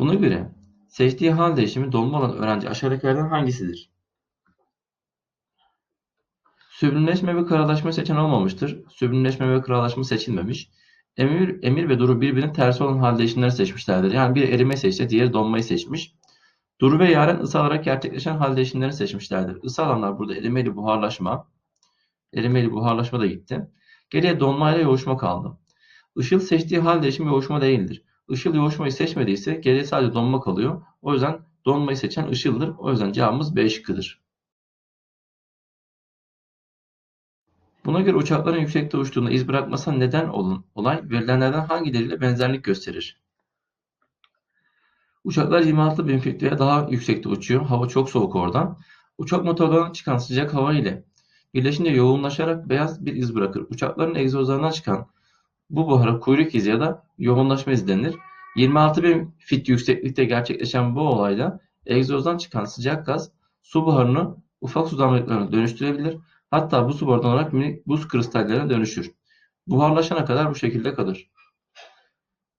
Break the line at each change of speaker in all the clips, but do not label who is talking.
Buna göre seçtiği hal değişimi donma olan öğrenci aşağıdakilerden hangisidir? Süblimleşme ve karalaşma seçen olmamıştır. Süblimleşme ve karalaşma seçilmemiş. Emir, emir ve Duru birbirinin tersi olan hal değişimleri seçmişlerdir. Yani biri erime seçti, diğeri donmayı seçmiş. Duru ve Yaren ısı alarak gerçekleşen hal değişimlerini seçmişlerdir. Isı alanlar burada erimeli buharlaşma. Erimeli buharlaşma da gitti. Geriye donma ile yoğuşma kaldı. Işıl seçtiği hal değişimi yoğuşma değildir. Işıl yoğuşmayı seçmediyse geriye sadece donma kalıyor. O yüzden donmayı seçen Işıl'dır. O yüzden cevabımız B şıkkıdır. Buna göre uçakların yüksekte uçtuğunda iz bırakmasa neden olan olay verilenlerden hangileriyle benzerlik gösterir? Uçaklar 26 bin feet veya daha yüksekte uçuyor. Hava çok soğuk oradan. Uçak motorlarından çıkan sıcak hava ile birleşince yoğunlaşarak beyaz bir iz bırakır. Uçakların egzozlarından çıkan bu buhara kuyruk izi ya da yoğunlaşma izi denir. 26 bin fit yükseklikte gerçekleşen bu olayda egzozdan çıkan sıcak gaz su buharını ufak su damlacıklarına dönüştürebilir. Hatta bu su buharından olarak minik buz kristallerine dönüşür. Buharlaşana kadar bu şekilde kalır.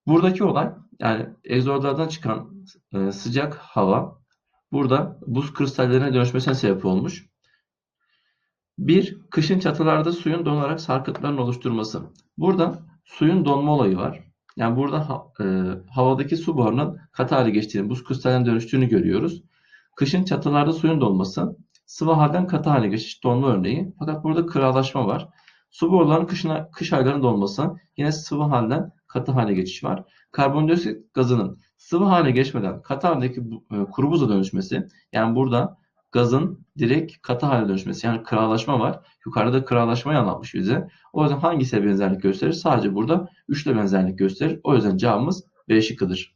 Buradaki olay yani egzozlardan çıkan e, sıcak hava burada buz kristallerine dönüşmesine sebep olmuş. Bir, kışın çatılarda suyun donarak sarkıtların oluşturması. Burada suyun donma olayı var. Yani burada ha- e, havadaki su buharının katı hale geçtiğini, buz kristallerine dönüştüğünü görüyoruz. Kışın çatılarda suyun donması sıvı halden katı hale geçiş donma örneği. Fakat burada kıralaşma var. Su borularının kışına, kış aylarında donması yine sıvı halden katı hale geçiş var. Karbondioksit gazının sıvı hale geçmeden katı haldeki e, kuru buza dönüşmesi yani burada gazın direkt katı hale dönüşmesi yani kıralaşma var. Yukarıda kıralaşmayı anlatmış bize. O yüzden hangisiyle benzerlik gösterir? Sadece burada 3 ile benzerlik gösterir. O yüzden cevabımız B şıkkıdır.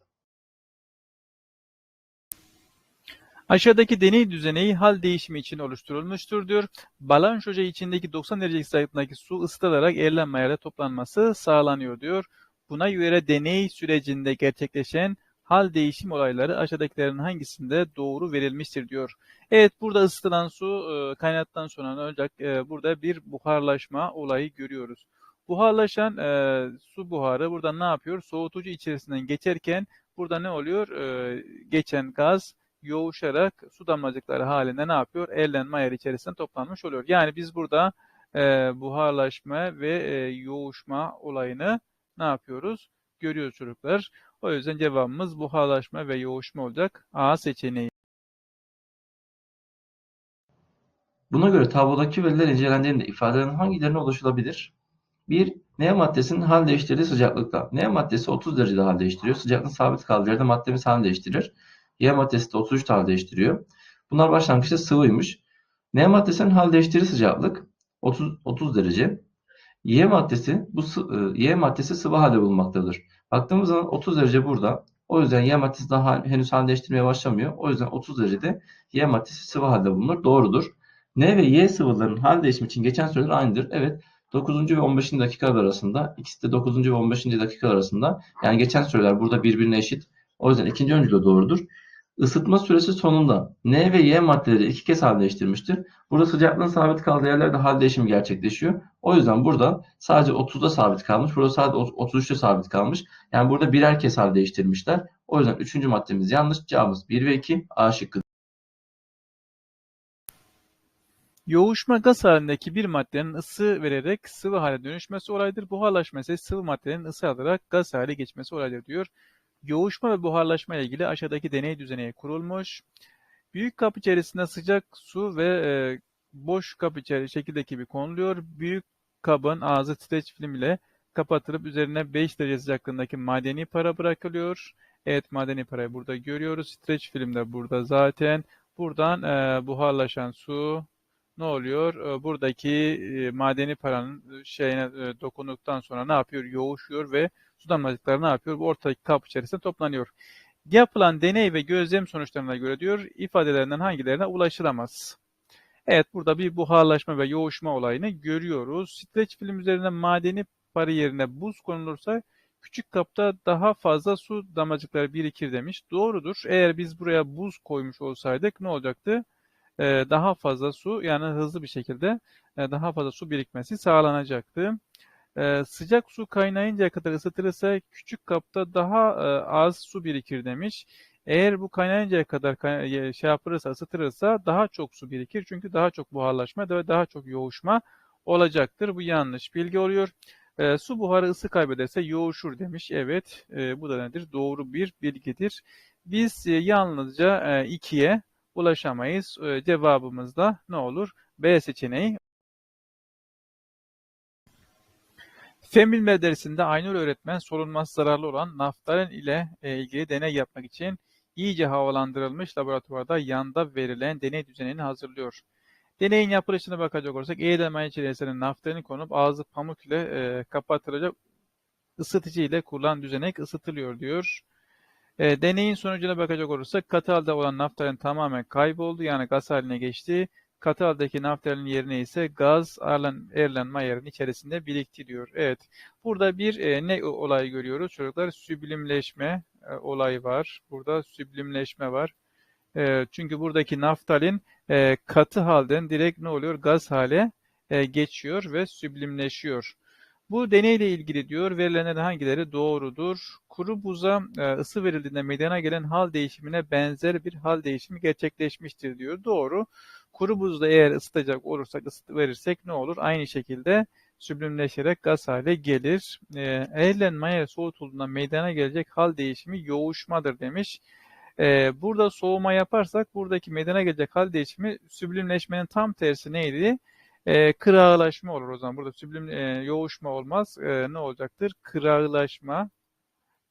Aşağıdaki deney düzeneği hal değişimi için oluşturulmuştur diyor. Balanç ocağı içindeki 90 derece sıcaklığındaki su ısıtılarak erilen mayayla toplanması sağlanıyor diyor. Buna göre deney sürecinde gerçekleşen hal değişim olayları aşağıdakilerin hangisinde doğru verilmiştir diyor. Evet burada ısıtılan su e, kaynattan sonra ancak e, burada bir buharlaşma olayı görüyoruz. Buharlaşan e, su buharı burada ne yapıyor? Soğutucu içerisinden geçerken burada ne oluyor? E, geçen gaz yoğuşarak su damlacıkları halinde ne yapıyor? Ellenme ayarı içerisinde toplanmış oluyor. Yani biz burada e, buharlaşma ve e, yoğuşma olayını ne yapıyoruz? Görüyoruz çocuklar. O yüzden cevabımız buharlaşma ve yoğuşma olacak. A seçeneği.
Buna göre tablodaki veriler incelendiğinde ifadelerin hangilerine ulaşılabilir? 1. Ne maddesinin hal değiştirdiği sıcaklıkta. Ne maddesi 30 derecede hal değiştiriyor. Sıcaklık sabit kaldığı yerde maddemiz hal değiştirir. Y maddesi de 33 hal değiştiriyor. Bunlar başlangıçta sıvıymış. N maddesinin hal değiştirdiği sıcaklık 30, 30 derece. Y maddesi bu e, Y maddesi sıvı halde bulunmaktadır. Baktığımız zaman 30 derece burada. O yüzden Y maddesi daha henüz hal değiştirmeye başlamıyor. O yüzden 30 derecede Y maddesi sıvı halde bulunur. Doğrudur. N ve Y sıvılarının hal değişimi için geçen süreler aynıdır. Evet. 9. ve 15. dakikalar arasında. ikisi de 9. ve 15. dakikalar arasında. Yani geçen süreler burada birbirine eşit. O yüzden ikinci öncül de doğrudur. Isıtma süresi sonunda N ve Y maddeleri iki kez hal değiştirmiştir. Burada sıcaklığın sabit kaldığı yerlerde hal değişimi gerçekleşiyor. O yüzden burada sadece 30'da sabit kalmış. Burada sadece 33'te sabit kalmış. Yani burada birer kez hal değiştirmişler. O yüzden üçüncü maddemiz yanlış. Cevabımız 1 ve 2 A şıkkı.
Yoğuşma gaz halindeki bir maddenin ısı vererek sıvı hale dönüşmesi olaydır. Buharlaşma ise sıvı maddenin ısı alarak gaz hale geçmesi olaydır diyor. Yoğuşma ve buharlaşma ile ilgili aşağıdaki deney düzeneği kurulmuş. Büyük kap içerisinde sıcak su ve e, boş kap içeri şekildeki gibi konuluyor. Büyük kabın ağzı streç film ile kapatılıp üzerine 5 derece sıcaklığındaki madeni para bırakılıyor. Evet madeni parayı burada görüyoruz. Streç film de burada zaten. Buradan e, buharlaşan su ne oluyor? E, buradaki e, madeni paranın şeyine e, dokunduktan sonra ne yapıyor? Yoğuşuyor ve su damlacıkları ne yapıyor? Bu ortadaki kap içerisinde toplanıyor. Yapılan deney ve gözlem sonuçlarına göre diyor ifadelerinden hangilerine ulaşılamaz? Evet burada bir buharlaşma ve yoğuşma olayını görüyoruz. Streç film üzerine madeni para yerine buz konulursa küçük kapta daha fazla su damlacıkları birikir demiş. Doğrudur. Eğer biz buraya buz koymuş olsaydık ne olacaktı? Ee, daha fazla su yani hızlı bir şekilde e, daha fazla su birikmesi sağlanacaktı. Ee, sıcak su kaynayıncaya kadar ısıtılırsa küçük kapta daha e, az su birikir demiş. Eğer bu kaynayıncaya kadar kay- şey yapılırsa, ısıtılırsa daha çok su birikir. Çünkü daha çok buharlaşma ve daha çok yoğuşma olacaktır. Bu yanlış bilgi oluyor. Ee, su buharı ısı kaybederse yoğuşur demiş. Evet, e, bu da nedir? Doğru bir bilgidir. Biz e, yalnızca e, ikiye ulaşamayız. E, cevabımız da ne olur? B seçeneği. Fen bilimleri dersinde Aynur öğretmen solunması zararlı olan naftalin ile e, ilgili deney yapmak için iyice havalandırılmış laboratuvarda yanda verilen deney düzenini hazırlıyor. Deneyin yapılışına bakacak olursak eğilim içerisine naftalin konup ağzı pamuk ile e, kapatılacak ısıtıcı ile kurulan düzenek ısıtılıyor diyor. E, deneyin sonucuna bakacak olursak katı halde olan naftalin tamamen kayboldu yani gaz haline geçti. Katı haldeki naftalin yerine ise gaz Erlen, Erlenmeyer'in içerisinde birikti diyor. Evet. Burada bir e, ne olayı görüyoruz çocuklar? Süblimleşme e, olayı var. Burada süblimleşme var. E, çünkü buradaki naftalin e, katı halden direkt ne oluyor? Gaz hale e, geçiyor ve süblimleşiyor. Bu deneyle ilgili diyor verilenler hangileri doğrudur? Kuru buza e, ısı verildiğinde meydana gelen hal değişimine benzer bir hal değişimi gerçekleşmiştir diyor. Doğru. Kuru buzda eğer ısıtacak olursak, ısıt verirsek ne olur? Aynı şekilde süblimleşerek gaz hale gelir. E, Erlenmeyer soğutulduğunda meydana gelecek hal değişimi yoğuşmadır demiş. E, burada soğuma yaparsak buradaki meydana gelecek hal değişimi süblimleşmenin tam tersi neydi? E, kırağılaşma olur o zaman. Burada süblim e, yoğuşma olmaz. E, ne olacaktır? Kırağılaşma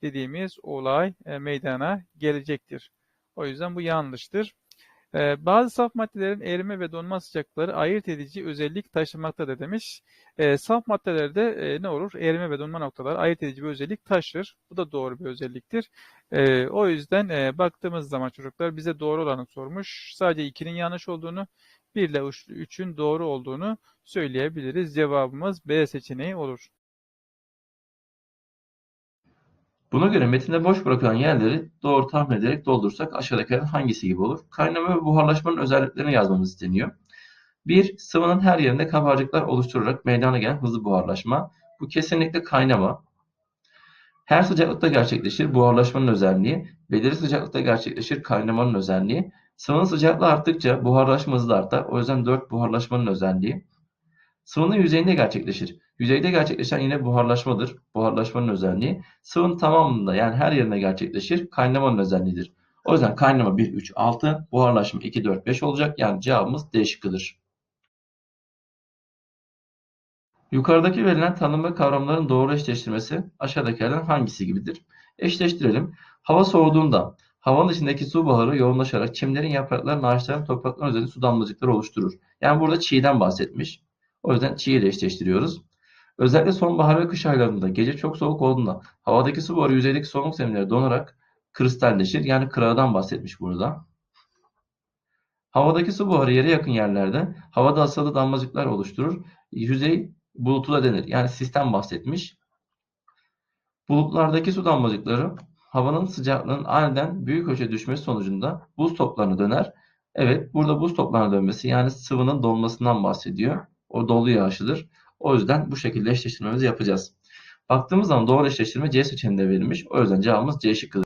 dediğimiz olay e, meydana gelecektir. O yüzden bu yanlıştır. E, bazı saf maddelerin erime ve donma sıcaklıkları ayırt edici özellik taşımaktadır demiş. E, saf maddelerde e, ne olur? Erime ve donma noktaları ayırt edici bir özellik taşır. Bu da doğru bir özelliktir. E, o yüzden e, baktığımız zaman çocuklar bize doğru olanı sormuş. Sadece 2'nin yanlış olduğunu, 1 ile 3'ün doğru olduğunu söyleyebiliriz. Cevabımız B seçeneği olur.
Buna göre metinde boş bırakılan yerleri doğru tahmin ederek doldursak aşağıdakilerden hangisi gibi olur? Kaynama ve buharlaşmanın özelliklerini yazmamız isteniyor. 1. Sıvının her yerinde kabarcıklar oluşturarak meydana gelen hızlı buharlaşma. Bu kesinlikle kaynama. Her sıcaklıkta gerçekleşir buharlaşmanın özelliği. Belirli sıcaklıkta gerçekleşir kaynamanın özelliği. Sıvının sıcaklığı arttıkça buharlaşma hızı artar. O yüzden 4 buharlaşmanın özelliği. Sıvının yüzeyinde gerçekleşir. Yüzeyde gerçekleşen yine buharlaşmadır. Buharlaşmanın özelliği. Sıvının tamamında yani her yerine gerçekleşir. Kaynamanın özelliğidir. O yüzden kaynama 1, 3, 6, buharlaşma 2, 4, 5 olacak. Yani cevabımız D şıkkıdır. Yukarıdaki verilen tanım ve kavramların doğru eşleştirmesi aşağıdakilerden hangisi gibidir? Eşleştirelim. Hava soğuduğunda havanın içindeki su buharı yoğunlaşarak çimlerin, yaprakların, ağaçların, toprakların üzerinde su damlacıkları oluşturur. Yani burada çiğden bahsetmiş. O yüzden çiğ ile eşleştiriyoruz. Özellikle sonbahar ve kış aylarında gece çok soğuk olduğunda havadaki su buharı yüzeydeki soğuk zeminlere donarak kristalleşir. Yani kırağıdan bahsetmiş burada. Havadaki su buharı yere yakın yerlerde havada asılı damlacıklar oluşturur. Yüzey bulutu da denir. Yani sistem bahsetmiş. Bulutlardaki su damlacıkları havanın sıcaklığının aniden büyük ölçüde düşmesi sonucunda buz toplarına döner. Evet, burada buz toplarına dönmesi yani sıvının dolmasından bahsediyor. O dolu yağışıdır. O yüzden bu şekilde eşleştirmemizi yapacağız. Baktığımız zaman doğru eşleştirme C seçeneğinde verilmiş. O yüzden cevabımız C şıkkıdır.